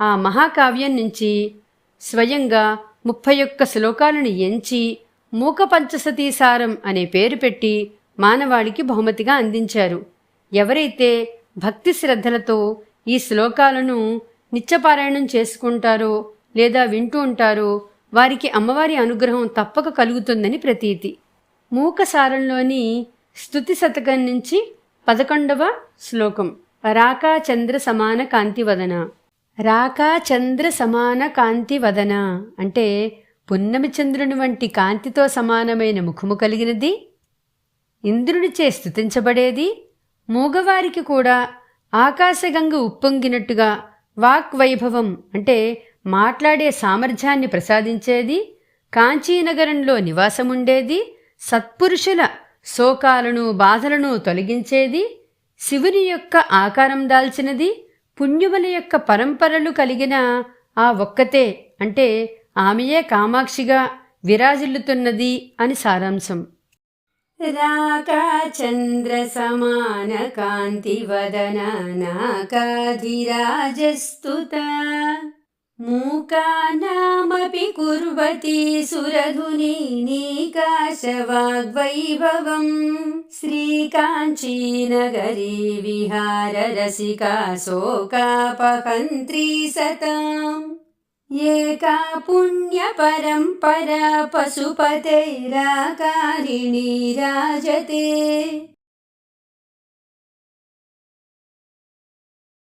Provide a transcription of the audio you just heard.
ఆ మహాకావ్యం నుంచి స్వయంగా ముప్పై ఒక్క శ్లోకాలను ఎంచి మూక పంచసతీసారం అనే పేరు పెట్టి మానవాళికి బహుమతిగా అందించారు. ఎవరైతే భక్తి శ్రద్ధలతో ఈ శ్లోకాలను నిత్యపారాయణం చేసుకుంటారో లేదా వింటూ ఉంటారో వారికి అమ్మవారి అనుగ్రహం తప్పక కలుగుతుందని ప్రతీతి. మూకసారంలోని స్తుతి శతకం నుంచి పదకొండవ శ్లోకం రాకా చంద్ర సమాన కాంతివదన. రాకా చంద్ర సమాన కాంతివదన అంటే పున్నమి చంద్రుని వంటి కాంతితో సమానమైన ముఖము కలిగినది. ఇంద్రునిచే స్తుతించబడేది. మూగవారికి కూడా ఆకాశగంగ ఉప్పొంగినట్టుగా వాక్ వైభవం అంటే మాట్లాడే సామర్థ్యాన్ని ప్రసాదించేది. కాంచీనగరంలో నివాసముండేది. సత్పురుషుల శోకాలను బాధలను తొలగించేది. శివుని యొక్క ఆకారం దాల్చినది. పుణ్యముల యొక్క పరంపరలు కలిగిన ఆ ఒక్కతే అంటే ఆమెయే కామాక్షిగా విరాజిల్లుతున్నది అని సారాంశం. రాకా చంద్ర मूकानामपि कुर्वती सुरधुनीकाशवाग्वैभवम् श्रीकाञ्चीनगरी विहाररसिकाशोकापहन्त्री सता एका पुण्यपरम्परा पशुपतैराकारिणी राजते।